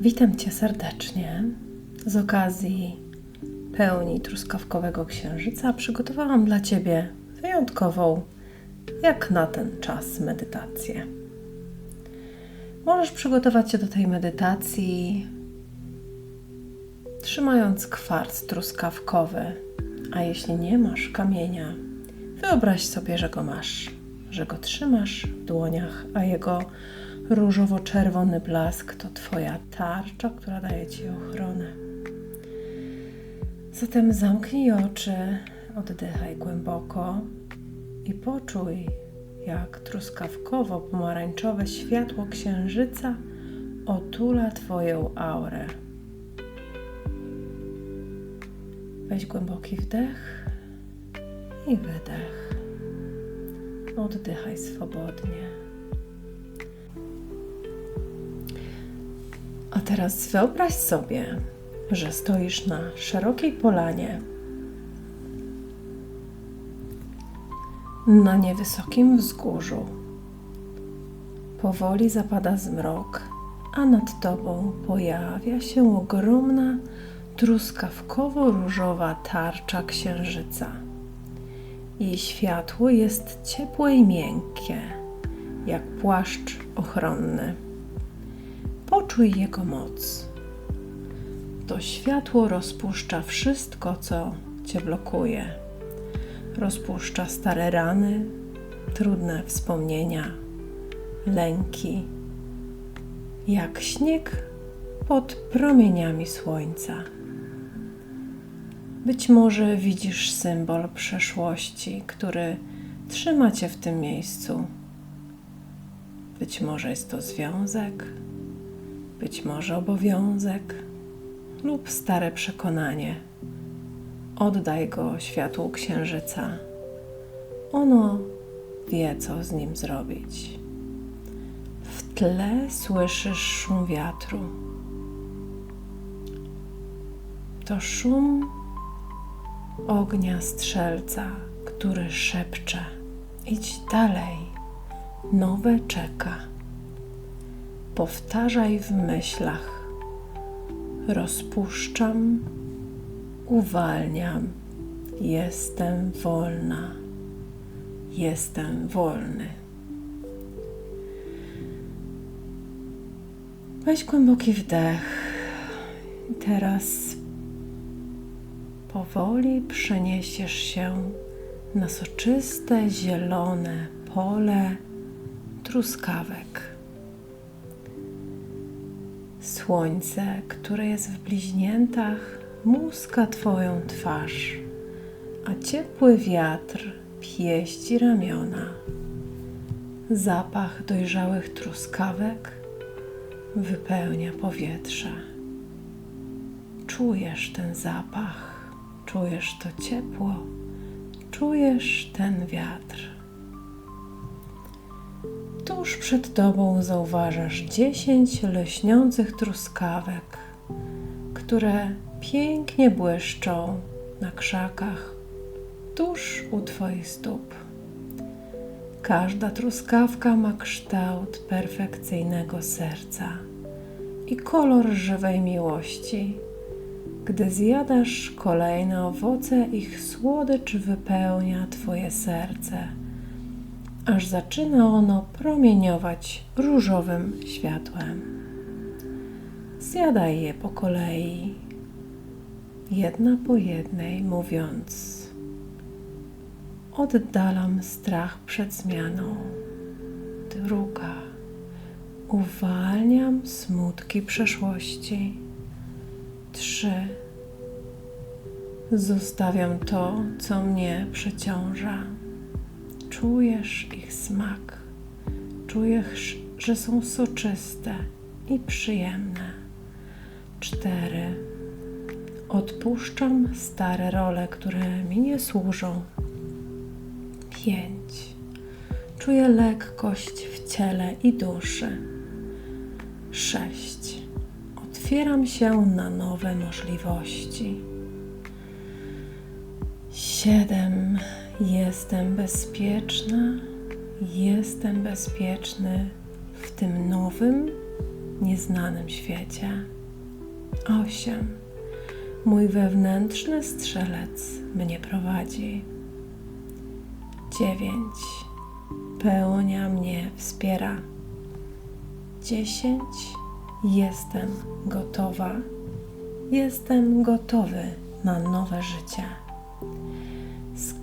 Witam Cię serdecznie. Z okazji pełni truskawkowego księżyca przygotowałam dla Ciebie wyjątkową, jak na ten czas, medytację. Możesz przygotować się do tej medytacji trzymając kwarc truskawkowy, a jeśli nie masz kamienia, wyobraź sobie, że go masz, że go trzymasz w dłoniach, a jego różowo-czerwony blask to Twoja tarcza, która daje Ci ochronę. Zatem zamknij oczy, oddychaj głęboko i poczuj, jak truskawkowo-pomarańczowe światło księżyca otula Twoją aurę. Weź głęboki wdech i wydech. Oddychaj swobodnie. Teraz wyobraź sobie, że stoisz na szerokiej polanie, na niewysokim wzgórzu. Powoli zapada zmrok, a nad tobą pojawia się ogromna, truskawkowo-różowa tarcza księżyca. Jej światło jest ciepłe i miękkie, jak płaszcz ochronny. Poczuj jego moc. To światło rozpuszcza wszystko, co cię blokuje. Rozpuszcza stare rany, trudne wspomnienia, lęki, jak śnieg pod promieniami słońca. Być może widzisz symbol przeszłości, który trzyma cię w tym miejscu. Być może jest to związek, być może obowiązek lub stare przekonanie. Oddaj go światłu księżyca. Ono wie, co z nim zrobić. W tle słyszysz szum wiatru. To szum ognia strzelca, który szepcze: Idź dalej, nowe czeka. Powtarzaj w myślach: Rozpuszczam, uwalniam, jestem wolna, jestem wolny. Weź głęboki wdech. Teraz powoli przeniesiesz się na soczyste, zielone pole truskawek. Słońce, które jest w bliźniętach, muska Twoją twarz, a ciepły wiatr pieści ramiona. Zapach dojrzałych truskawek wypełnia powietrze. Czujesz ten zapach czujesz to ciepło, czujesz ten wiatr. Tuż przed tobą zauważasz dziesięć leśniących truskawek, które pięknie błyszczą na krzakach tuż u twoich stóp. Każda truskawka ma kształt perfekcyjnego serca i kolor żywej miłości gdy zjadasz kolejne owoce, ich słodycz wypełnia Twoje serce, aż zaczyna ono promieniować różowym światłem. Zjadaj je po kolei, jedna po jednej, mówiąc: Oddalam strach przed zmianą. Druga. Uwalniam smutki przeszłości Trzy. Zostawiam to, co mnie przeciąża. Czujesz ich smak. Czujesz, że są soczyste i przyjemne. Cztery. Odpuszczam stare role, które mi nie służą. Pięć. Czuję lekkość w ciele i duszy. Sześć otwieram się na nowe możliwości. Siedem. Jestem bezpieczna, jestem bezpieczny w tym nowym, nieznanym świecie. Osiem. Mój wewnętrzny strzelec mnie prowadzi. Dziewięć. Pełnia mnie wspiera. Dziesięć. Jestem gotowa. Jestem gotowy na nowe życie.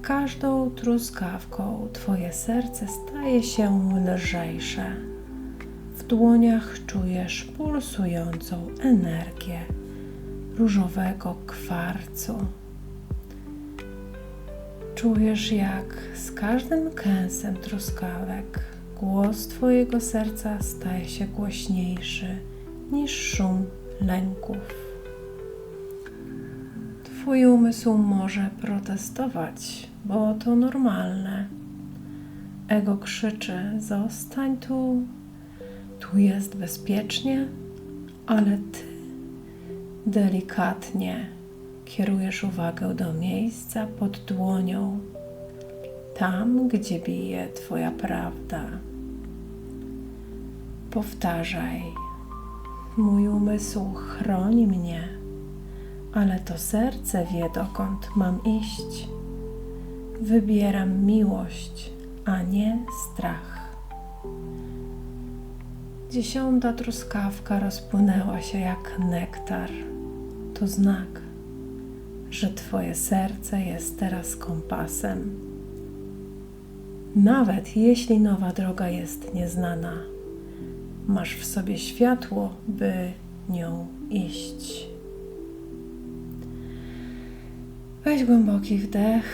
Każdą truskawką Twoje serce staje się lżejsze. W dłoniach czujesz pulsującą energię różowego kwarcu. Czujesz, jak z każdym kęsem truskawek głos Twojego serca staje się głośniejszy niż szum lęków. Twój umysł może protestować, bo to normalne. Ego krzyczy: Zostań tu, tu jest bezpiecznie, ale ty delikatnie kierujesz uwagę do miejsca pod dłonią, tam gdzie bije Twoja prawda. Powtarzaj: Mój umysł chroni mnie ale to serce wie, dokąd mam iść. Wybieram miłość, a nie strach. Dziesiąta truskawka rozpłynęła się jak nektar. To znak, że Twoje serce jest teraz kompasem. Nawet jeśli nowa droga jest nieznana, masz w sobie światło, by nią iść. Weź głęboki wdech,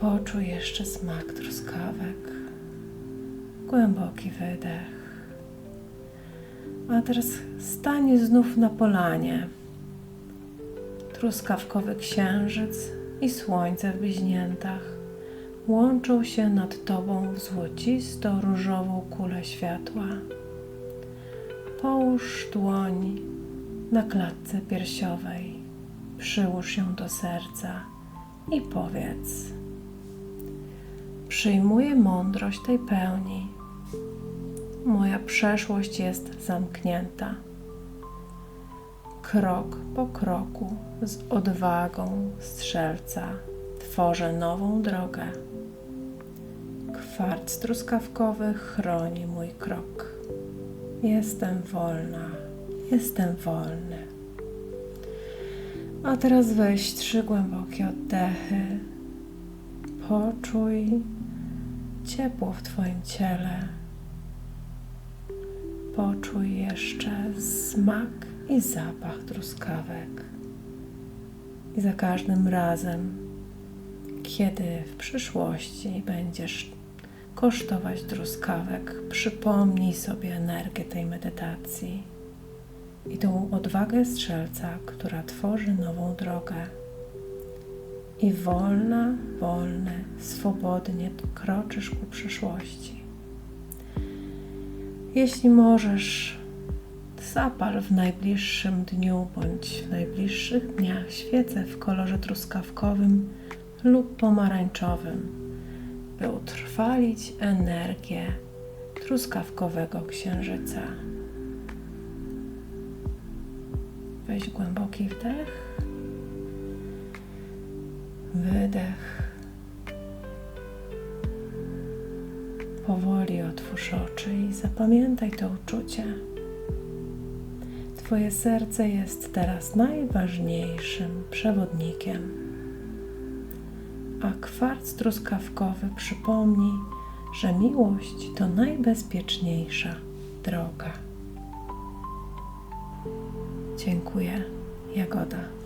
poczuj jeszcze smak truskawek. Głęboki wydech. A teraz stań znów na polanie. Truskawkowy księżyc i słońce w bliźniętach łączą się nad tobą w złocisto-różową kulę światła. Połóż dłoń na klatce piersiowej przyłóż ją do serca i powiedz: Przyjmuję mądrość tej pełni. Moja przeszłość jest zamknięta. Krok po kroku, z odwagą strzelca, tworzę nową drogę. Kwarc truskawkowy chroni mój krok. Jestem wolna, jestem wolny. A teraz weź trzy głębokie oddechy. Poczuj ciepło w Twoim ciele. Poczuj jeszcze smak i zapach truskawek. I za każdym razem, kiedy w przyszłości będziesz kosztować truskawek, przypomnij sobie energię tej medytacji i tą odwagę strzelca, która tworzy nową drogę. I wolna, wolny, swobodnie kroczysz ku przyszłości. Jeśli możesz, zapal w najbliższym dniu bądź w najbliższych dniach świecę w kolorze truskawkowym lub pomarańczowym, by utrwalić energię truskawkowego księżyca. Weź głęboki wdech, wydech. Powoli otwórz oczy i zapamiętaj to uczucie. Twoje serce jest teraz najważniejszym przewodnikiem, a kwarc truskawkowy przypomni, że miłość to najbezpieczniejsza droga. Dziękuję, Jagoda.